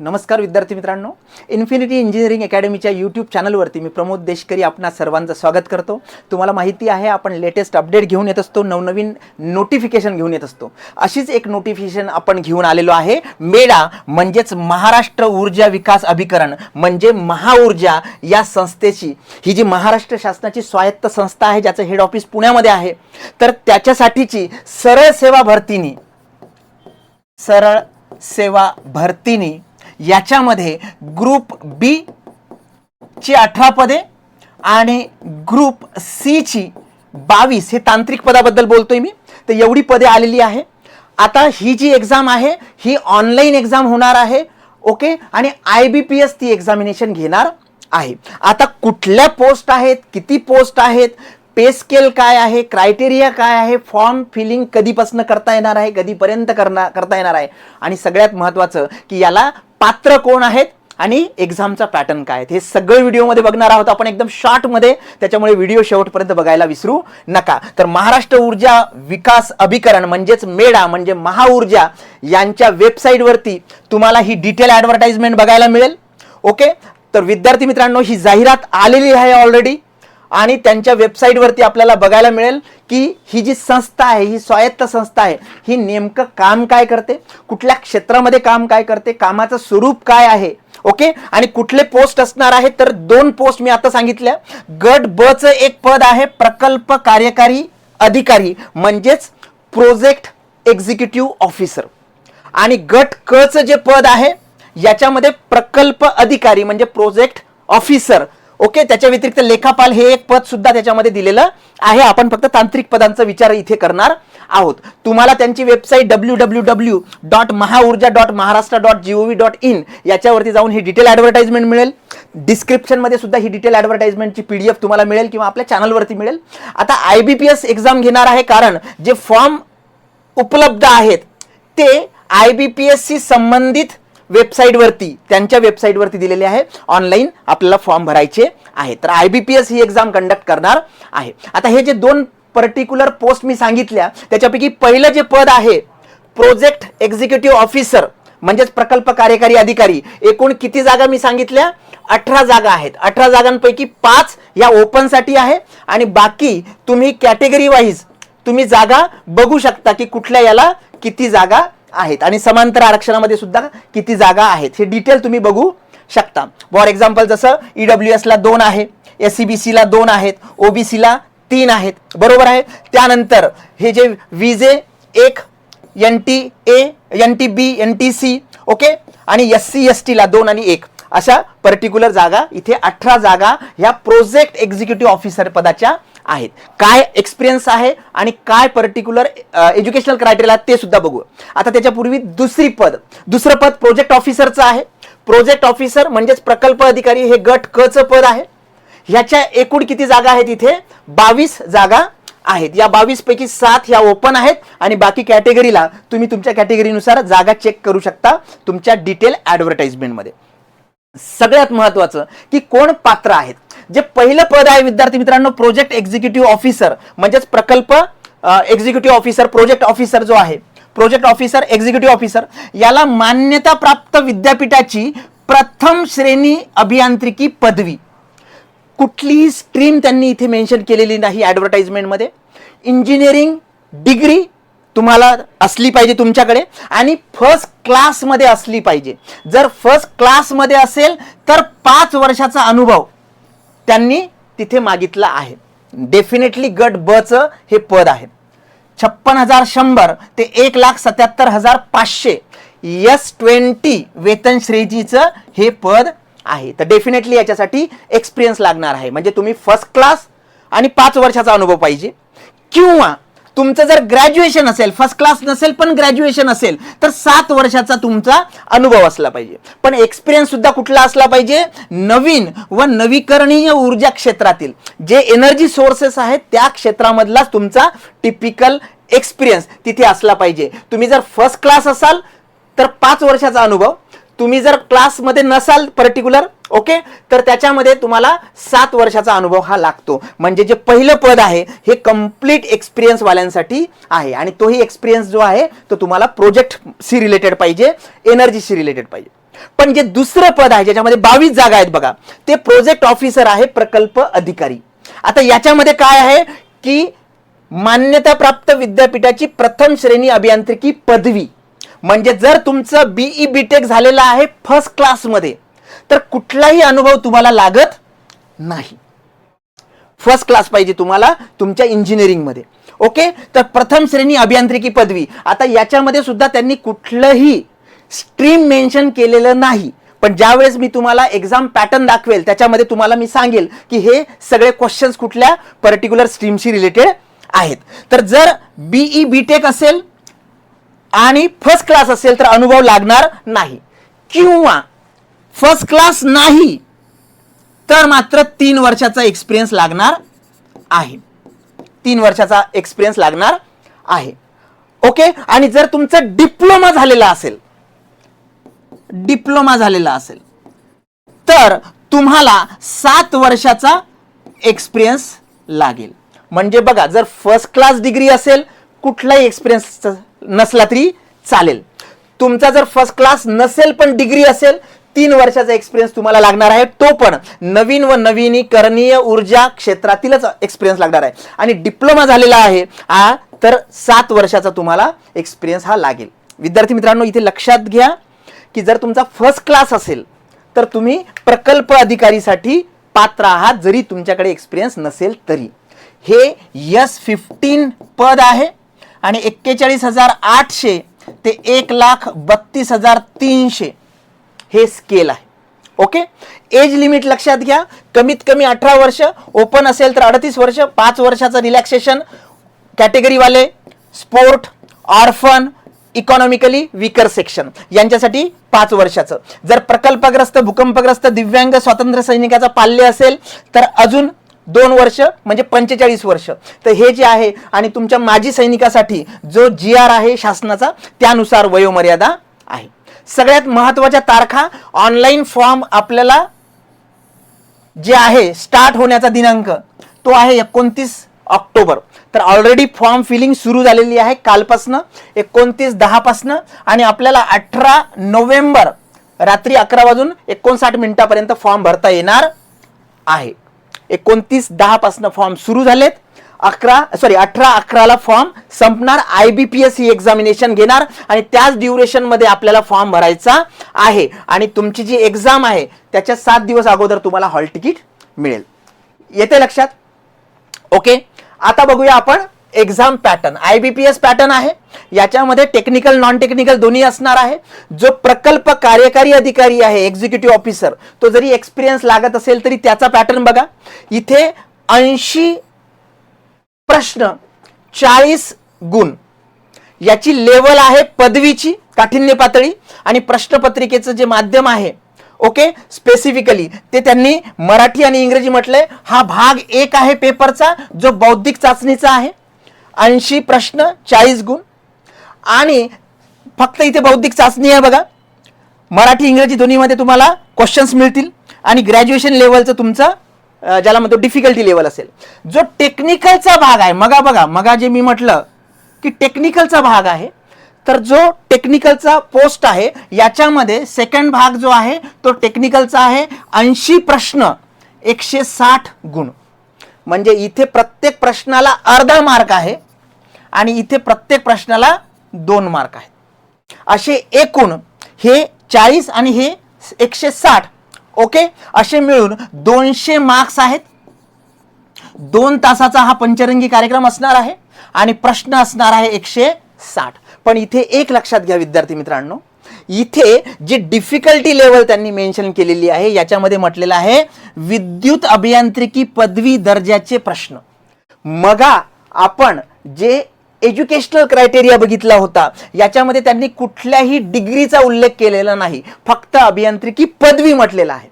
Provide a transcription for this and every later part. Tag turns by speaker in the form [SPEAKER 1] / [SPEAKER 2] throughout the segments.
[SPEAKER 1] नमस्कार विद्यार्थी मित्रांनो. इन्फिनिटी इंजिनिअरिंग अकॅडमीच्या यूट्यूब चॅनलवरती मी प्रमोद देशकरी आपणा सर्वांचं स्वागत करतो. तुम्हाला माहिती आहे आपण लेटेस्ट अपडेट घेऊन येत असतो नवनवीन नोटिफिकेशन घेऊन येत असतो. अशीच एक नोटिफिकेशन आपण घेऊन आलेलो आहे. मेडा म्हणजेच महाराष्ट्र ऊर्जा विकास अभिकरण म्हणजे महाऊर्जा या संस्थेची ही जी महाराष्ट्र शासनाची स्वायत्त संस्था आहे ज्याचं हेड ऑफिस पुण्यामध्ये आहे तर त्याच्यासाठीची सरळ सेवा भरतीनी सरळ सेवा भरतीनी याच्यामध्ये ग्रुप बी ची अठरा पदे आणि ग्रुप सी ची बावीस हे तांत्रिक पदाबद्दल बोलतोय मी. तर एवढी पदे आलेली आहे. आता ही जी एक्झाम आहे ही ऑनलाईन एक्झाम होणार आहे ओके? आणि आय बी पी एस ती एक्झामिनेशन घेणार आहे. आता कुठल्या पोस्ट आहेत किती पोस्ट आहेत पे स्केल काय आहे क्रायटेरिया काय आहे फॉर्म फिलिंग कधीपासून करता येणार आहे कधीपर्यंत करणार करता येणार आहे? आणि सगळ्यात महत्त्वाचं की याला पात्र कोण आहेत आणि एक्झामचा पॅटर्न काय आहे? हे सगळं व्हिडिओमध्ये बघणार आहोत आपण एकदम शॉर्टमध्ये. त्याच्यामुळे व्हिडिओ शेवटपर्यंत बघायला विसरू नका. तर महाराष्ट्र ऊर्जा विकास अभिकरण म्हणजेच मेडा म्हणजे महाऊर्जा यांच्या वेबसाईटवरती तुम्हाला ही डिटेल ॲडव्हर्टाइजमेंट बघायला मिळेल. ओके? तर विद्यार्थी मित्रांनो ही जाहिरात आलेली आहे ऑलरेडी आणि त्यांच्या वेबसाईटवरती आपल्याला बघायला मिळेल की ही जी संस्था आहे ही स्वायत्त संस्था आहे ही नेमकं काम काय करते? कुठल्या क्षेत्रामध्ये काम काय करते? कामाचं स्वरूप काय आहे? ओके? आणि कुठले पोस्ट असणार आहे तर दोन पोस्ट मी आता सांगितल्या. गट ब चं एक पद आहे प्रकल्प कार्यकारी अधिकारी म्हणजेच प्रोजेक्ट एक्झिक्युटिव्ह ऑफिसर आणि गट क चं जे पद आहे याच्यामध्ये प्रकल्प अधिकारी म्हणजे प्रोजेक्ट ऑफिसर ओके त्याच्या व्यतिरिक्त लेखापाल हे एक पद सुद्धा त्याच्यामध्ये दिलेलं आहे. आपण फक्त तांत्रिक पदांचा विचार इथे करणार आहोत. तुम्हाला त्यांची website W W W dot Mahaurja dot Maharashtra dot G dot in याच्यावरती जाऊन ही डिटेल ॲडव्हर्टाइजमेंट मिळेल. डिस्क्रिप्शनमध्ये सुद्धा ही डिटेल ॲडव्हर्टाइजमेंटची पी डी एफ तुम्हाला मिळेल किंवा आपल्या चॅनलवरती मिळेल. आता I B P S exam घेणार आहे कारण जे फॉर्म उपलब्ध आहेत ते आय बी पी एसशी संबंधित वेबसाईटवरती त्यांच्या वेबसाईटवरती दिलेले आहे. ऑनलाईन आपल्याला फॉर्म भरायचे आहे. तर आय बी पी एस ही एक्झाम कंडक्ट करणार आहे. आता हे जे दोन पर्टिक्युलर पोस्ट मी सांगितल्या त्याच्यापैकी पहिलं जे पद आहे प्रोजेक्ट एक्झिक्युटिव्ह ऑफिसर म्हणजेच प्रकल्प कार्यकारी अधिकारी एकूण किती जागा मी सांगितल्या? अठरा जागा आहेत. अठरा जागांपैकी पाच या ओपनसाठी आहे. आणि बाकी तुम्ही कॅटेगरी वाईज तुम्ही जागा बघू शकता की कुठल्या याला किती जागा आहेत. आणि समांतर आरक्षणामध्ये सुद्धा किती जागा आहेत हे डिटेल तुम्ही बघू शकता. फॉर एक्झाम्पल जसं ई ईडब्ल्यू एसला दोन आहे एस सी बी सीला दोन आहेत ओबीसीला तीन आहेत. बरोबर आहे? त्यानंतर हे जे विजे एक N T A N T B N T C okay? आणि एस सी एस टीला दोन आणि एक. अशा पर्टिक्युलर जागा इथे अठरा जागा ह्या प्रोजेक्ट एक्झिक्युटिव्ह ऑफिसर पदाच्या आहेत. काय एक्सपिरियन्स आहे आणि काय पर्टिक्युलर एज्युकेशनल क्रायटेरिया ते सुद्धा बघू आता त्याच्यापूर्वी दुसरी पद दुसरं पद प्रोजेक्ट ऑफिसरचं आहे. प्रोजेक्ट ऑफिसर म्हणजेच प्रकल्प अधिकारी हे गट क चं पद आहे. ह्याच्या एकूण किती जागा आहेत इथे? बावीस जागा आहेत. या बावीस पैकी सात ह्या ओपन आहेत आणि बाकी कॅटेगरीला तुम्ही तुमच्या कॅटेगरीनुसार जागा चेक करू शकता तुमच्या डिटेल ॲडव्हर्टाइजमेंटमध्ये सगळ्यात महत्वाचं की कोण पात्र आहेत? जे पहिलं पद आहे विद्यार्थी मित्रांनो प्रोजेक्ट एक्झिक्युटिव्ह ऑफिसर म्हणजेच प्रकल्प एक्झिक्युटिव्ह ऑफिसर प्रोजेक्ट ऑफिसर जो आहे प्रोजेक्ट ऑफिसर एक्झिक्युटिव्ह ऑफिसर याला मान्यता प्राप्त विद्यापीठाची प्रथम श्रेणी अभियांत्रिकी पदवी. कुठलीही स्ट्रीम त्यांनी इथे मेन्शन केलेली नाही ॲडव्हर्टाइजमेंटमध्ये इंजिनिअरिंग डिग्री तुम्हाला असली पाहिजे तुमच्याकडे आणि फर्स्ट क्लासमध्ये असली पाहिजे. जर फर्स्ट क्लासमध्ये असेल तर पाच वर्षाचा अनुभव. त्यांनी तिथे मागितला आहे. डेफिनेटली गट बचं हे पद आहे. छप्पन हजार शंभर ते एक लाख सत्याहत्तर हजार पाचशे. एस ट्वेंटी वेतन श्रेणीचं हे पद आहे. तर डेफिनेटली याच्यासाठी एक्सपिरियन्स लागणार आहे. म्हणजे तुम्ही फर्स्ट क्लास आणि पाच वर्षाचा अनुभव पाहिजे. किंवा तुमचं जर ग्रॅज्युएशन असेल फर्स्ट क्लास नसेल पण ग्रॅज्युएशन असेल तर सात वर्षाचा तुमचा अनुभव असला पाहिजे. पण एक्सपिरियन्स सुद्धा कुठला असला पाहिजे? नवीन व नवीकरणीय ऊर्जा क्षेत्रातील. जे एनर्जी सोर्सेस आहेत त्या क्षेत्रामधलाच तुमचा टिपिकल एक्सपिरियन्स तिथे असला पाहिजे. तुम्ही जर फर्स्ट क्लास असाल तर पाच वर्षाचा अनुभव तुम्ही जर क्लासमध्ये नसाल पर्टिक्युलर ओके तर त्याच्यामध्ये तुम्हाला सात वर्षाचा अनुभव हा लागतो. म्हणजे जे पहिलं पद आहे हे कंप्लीट एक्सपिरियन्स वाल्यांसाठी आहे. आणि तोही एक्सपिरियन्स जो आहे तो तुम्हाला प्रोजेक्टशी रिलेटेड पाहिजे एनर्जीशी रिलेटेड पाहिजे. पण जे दुसरं पद आहे ज्याच्यामध्ये बावीस जागा आहेत बघा ते प्रोजेक्ट ऑफिसर आहे प्रकल्प अधिकारी. आता याच्यामध्ये काय आहे की मान्यताप्राप्त विद्यापीठाची प्रथम श्रेणी अभियांत्रिकी पदवी. म्हणजे जर तुमचं बीई टेक झालेलं आहे फर्स्ट क्लासमध्ये तर कुठलाही अनुभव तुम्हाला लागत नाही. फर्स्ट क्लास पाहिजे तुम्हाला तुमच्या इंजिनिअरिंगमध्ये ओके तर प्रथम श्रेणी अभियांत्रिकी पदवी. आता याच्यामध्ये सुद्धा त्यांनी कुठलंही स्ट्रीम मेन्शन केलेलं नाही. पण ज्यावेळेस मी तुम्हाला एक्झाम पॅटर्न दाखवेल त्याच्यामध्ये तुम्हाला मी सांगेल की हे सगळे क्वेश्चन्स कुठल्या पर्टिक्युलर स्ट्रीमशी रिलेटेड आहेत. तर जर बीई बी टेक असेल आणि फर्स्ट क्लास असेल तर अनुभव लागणार नाही. किंवा फर्स्ट क्लास नाही तर मात्र तीन वर्षाचा एक्सपिरियन्स लागणार आहे. तीन वर्षाचा एक्सपिरियन्स लागणार आहे. ओके आणि जर तुमचं डिप्लोमा झालेला असेल डिप्लोमा झालेला असेल तर तुम्हाला सात वर्षाचा एक्सपिरियन्स लागेल. म्हणजे बघा जर फर्स्ट क्लास डिग्री असेल कुठलाही एक्सपिरियन्स नसला तरी चालेल. तुमचा जर फर्स्ट क्लास नसेल पण डिग्री असेल तीन वर्षाचा एक्सपिरियन्स तुम्हाला लागणार आहे. तो पण नवीन व नवीनीकरणीय ऊर्जा क्षेत्रातीलच एक्सपिरियन्स लागणार आहे. आणि डिप्लोमा झालेला आहे हा तर सात वर्षाचा तुम्हाला एक्सपिरियन्स हा लागेल. विद्यार्थी मित्रांनो इथे लक्षात घ्या की जर तुमचा फर्स्ट क्लास असेल तर तुम्ही प्रकल्प अधिकारीसाठी पात्र आहात जरी तुमच्याकडे एक्सपिरियन्स नसेल तरी. हे यस फिफ्टीन पद आहे. आणि एक्केचाळीस हजार आठशे ते एक लाख बत्तीस हजार तीनशे हे स्केल आहे. ओके? एज लिमिट लक्षात घ्या. कमीत कमी अठरा वर्ष ओपन असेल तर अडतीस वर्ष पाच वर्षाचं relaxation कॅटेगरीवाले sport orphan economically weaker section यांच्यासाठी पाच वर्षाचं. जर प्रकल्पग्रस्त भूकंपग्रस्त दिव्यांग स्वातंत्र्य सैनिकाचा पाल्य असेल तर अजून दोन वर्ष म्हणजे पंचेचाळीस वर्ष. तर हे जे आहे आणि तुमच्या माजी सैनिकासाठी जो जी आर आहे शासनाचा त्यानुसार वयोमर्यादा आहे. सगळ्यात महत्त्वाच्या तारखा ऑनलाईन फॉर्म आपल्याला जे आहे स्टार्ट होण्याचा दिनांक तो आहे एकोणतीस ऑक्टोबर. तर ऑलरेडी फॉर्म फिलिंग सुरू झालेली आहे कालपासनं एकोणतीस दहापासनं आणि आपल्याला अठरा नोव्हेंबर रात्री अकरा वाजून एकोणसाठ मिनिटापर्यंत फॉर्म भरता येणार आहे. एकोणतीस दहापासनं फॉर्म सुरू झालेत. अकरा सॉरी अठरा अकराला फॉर्म संपणार. आय बी पी एस ही एक्झामिनेशन घेणार आणि त्याच ड्युरेशनमध्ये आपल्याला फॉर्म भरायचा आहे. आणि तुमची जी एक्झाम आहे त्याच्या सात दिवस अगोदर तुम्हाला हॉल तिकीट मिळेल. येते लक्षात? ओके आता बघूया आपण. Exam pattern I B P S pattern आहे. याच्यामध्ये टेक्निकल नॉन टेक्निकल दोन्ही असणार आहे. जो प्रकल्प कार्यकारी अधिकारी आहे एक्झिक्युटिव्ह ऑफिसर तो जरी एक्सपिरियन्स लागत असेल तरी त्याचा पॅटर्न बघा. इथे ऐंशी प्रश्न चाळीस गुण. याची लेवल आहे पदवीची काठिण्य पातळी. आणि प्रश्नपत्रिकेचं जे माध्यम आहे ओके स्पेसिफिकली ते त्यांनी मराठी आणि इंग्रजी म्हटलंय. हा भाग एक आहे पेपरचा जो बौद्धिक चाचणीचा आहे. ऐंशी प्रश्न चाळीस गुण. आणि फक्त इथे बौद्धिक चाचणी आहे बघा. मराठी इंग्रजी दोन्हीमध्ये तुम्हाला क्वेश्चन्स मिळतील आणि ग्रॅज्युएशन लेवलचं तुमचं ज्याला म्हणतो डिफिकल्टी लेवल असेल. जो टेक्निकलचा भाग आहे मगा बघा मगा जे मी म्हटलं की टेक्निकलचा भाग आहे तर जो टेक्निकलचा पोस्ट आहे याच्यामध्ये सेकंड भाग जो आहे तो टेक्निकलचा आहे ऐंशी प्रश्न एकशे साठ गुण. म्हणजे इथे प्रत्येक प्रश्नाला अर्धा मार्क आहे. आणि इथे प्रत्येक प्रश्नाला दोन मार्क आहेत. असे एकूण हे चाळीस आणि हे एकशे साठ ओके? असे मिळून दोनशे मार्क्स आहेत. दोन तासाचा हा पंचरंगी कार्यक्रम असणार आहे आणि प्रश्न असणार आहे एकशे साठ. पण इथे एक लक्षात घ्या विद्यार्थी मित्रांनो इथे जी डिफिकल्टी लेवल त्यांनी मेन्शन केलेली आहे याच्यामध्ये म्हटलेलं आहे विद्युत अभियांत्रिकी पदवी दर्जाचे प्रश्न. मगा आपण जे एज्युकेशनल क्रायटेरिया बघितला होता. याच्यामध्ये त्यांनी कुठल्याही डिग्रीचा उल्लेख केलेला नाही. फक्त अभियांत्रिकी पदवी म्हटलेला आहे.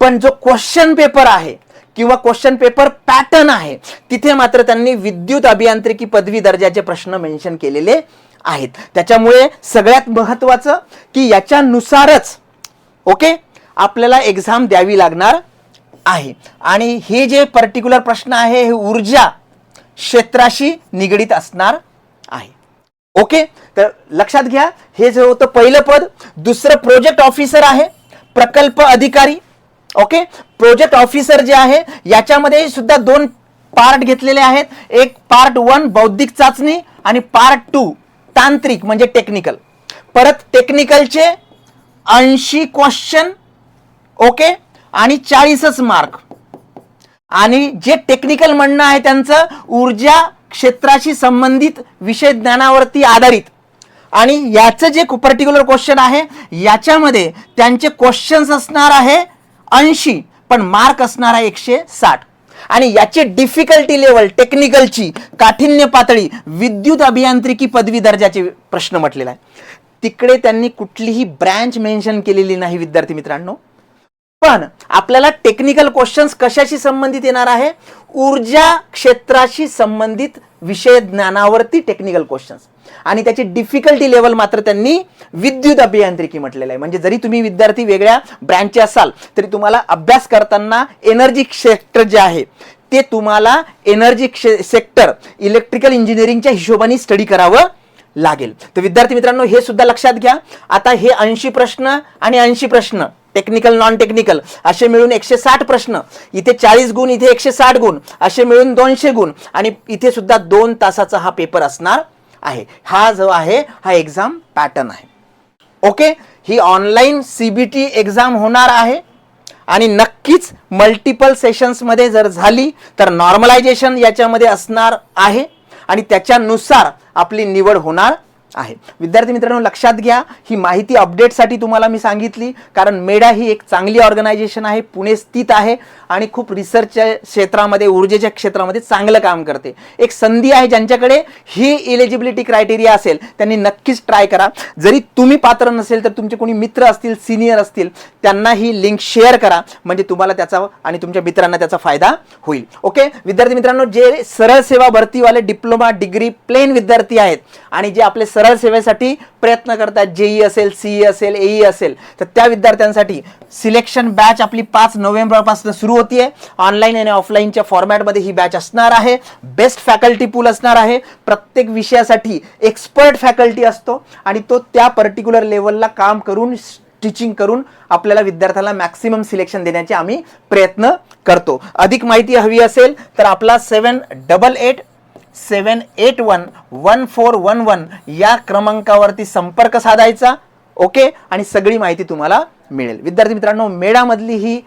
[SPEAKER 1] पण जो क्वेश्चन पेपर आहे किंवा क्वेश्चन पेपर पॅटर्न आहे तिथे मात्र त्यांनी विद्युत अभियांत्रिकी पदवी दर्जाचे प्रश्न मेन्शन केलेले आहेत. त्याच्यामुळे सगळ्यात महत्वाचं की याच्यानुसारच ओके आपल्याला एक्झाम द्यावी लागणार आहे. आणि हे जे पर्टिक्युलर प्रश्न आहे हे ऊर्जा क्षेत्राशी निगडीत असणार ओके? तर लक्षात घ्या हे जे होतं पहिलं पद दुसरं प्रोजेक्ट ऑफिसर आहे प्रकल्प अधिकारी ओके? प्रोजेक्ट ऑफिसर जे आहे याच्यामध्ये सुद्धा दोन पार्ट घेतलेले आहेत. एक पार्ट वन बौद्धिक चाचणी आणि पार्ट टू तांत्रिक म्हणजे टेक्निकल परत टेक्निकलचे ऐंशी क्वेश्चन ओके? आणि चाळीसच मार्क आणि जे टेक्निकल म्हणणं आहे त्यांचं ऊर्जा क्षेत्राशी संबंधित विषय ज्ञानावरती आधारित. आणि याचं जे पर्टिक्युलर क्वेश्चन आहे याच्यामध्ये त्यांचे क्वेश्चन्स असणार आहे ऐंशी पण मार्क असणार आहे एकशे साठ. आणि याची डिफिकल्टी लेवल टेक्निकलची काठिण्य पातळी विद्युत अभियांत्रिकी पदवी दर्जाचे प्रश्न म्हटलेला आहे. तिकडे त्यांनी कुठलीही ब्रँच मेन्शन केलेली नाही विद्यार्थी मित्रांनो. पण आपल्याला टेक्निकल क्वेश्चन्स कशाशी संबंधित येणार आहे? ऊर्जा क्षेत्राशी संबंधित विषय ज्ञानावरती टेक्निकल क्वेश्चन्स आणि त्याची डिफिकल्टी लेवल मात्र त्यांनी विद्युत अभियांत्रिकी म्हटलेलं आहे. म्हणजे जरी तुम्ही विद्यार्थी वेगळ्या ब्रँचचे असाल तरी तुम्हाला अभ्यास करताना एनर्जी सेक्टर जे आहे ते तुम्हाला एनर्जी सेक्टर इलेक्ट्रिकल इंजिनिअरिंगच्या हिशोबाने स्टडी करावं लागेल. तर विद्यार्थी मित्रांनो हे सुद्धा लक्षात घ्या. आता हे ऐंशी प्रश्न आणि ऐंशी प्रश्न टेक्निकल नॉन टेक्निकल असे मिळून एकशे साठ प्रश्न. इथे चाळीस गुण इथे एकशे साठ गुण असे मिळून दोनशे गुण. आणि इथे सुद्धा दोन तासाचा हा पेपर असणार आहे. हा जो आहे हा एक्झाम पॅटर्न आहे. ओके ही online C B T exam होणार आहे. आणि नक्कीच मल्टिपल सेशन्समध्ये जर झाली तर नॉर्मलायझेशन याच्यामध्ये असणार आहे. आणि त्याच्यानुसार आपली निवड होणार. आहे. विद्यार्थी मित्रांनो लक्षात घ्या ही माहिती अपडेटसाठी तुम्हाला मी सांगितली कारण मेडा ही एक चांगली ऑर्गनायझेशन आहे पुणे स्थित आहे आणि खूप रिसर्चच्या क्षेत्रामध्ये ऊर्जेच्या क्षेत्रामध्ये चांगलं काम करते. एक संधी आहे ज्यांच्याकडे ही इलिजिबिलिटी क्रायटेरिया असेल त्यांनी नक्कीच ट्राय करा. जरी तुम्ही पात्र नसेल तर तुमचे कोणी मित्र असतील सिनियर असतील त्यांना ही लिंक शेअर करा म्हणजे तुम्हाला त्याचा आणि तुमच्या मित्रांना त्याचा फायदा होईल. ओके विद्यार्थी मित्रांनो जे सरळ सेवा भरतीवाले डिप्लोमा डिग्री प्लेन विद्यार्थी आहेत आणि जे आपले सरळ सेवेसाठी प्रयत्न करतात. जेई असेल सीई असेल एई असेल. तर त्या विद्यार्थ्यांसाठी सिलेक्शन बॅच आपली पाच नोव्हेंबरपासून सुरू होतीये. ऑनलाईन आणि ऑफलाईनच्या फॉर्मॅटमध्ये ही बॅच असणार आहे. बेस्ट फॅकल्टी पूल असणार आहे. प्रत्येक विषयासाठी एक्सपर्ट फॅकल्टी असतो आणि तो त्या पर्टिक्युलर लेवलला काम करून टीचिंग करून आपल्याला विद्यार्थ्याला मॅक्सिमम सिलेक्शन देण्याचे आम्ही प्रयत्न करतो. अधिक माहिती हवी असेल तर आपला seven double eight seven eight one one four one one या क्रमांकावरती संपर्क साधायचा. ओके आणि सगळी माहिती तुम्हाला मिळेल. विद्यार्थी मित्रांनो मेळामधली ही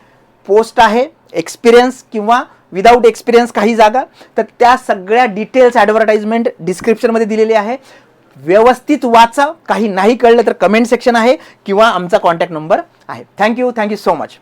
[SPEAKER 1] पोस्ट आहे. एक्सपिरियन्स किंवा विदाऊट एक्सपिरियन्स काही जागा. तर त्या सगळ्या डिटेल्स ॲडव्हर्टाइजमेंट डिस्क्रिप्शनमध्ये दिलेली आहे. व्यवस्थित वाचा. काही नाही कळलं तर कमेंट सेक्शन आहे किंवा आमचा कॉन्टॅक्ट नंबर आहे. Thank you thank you so much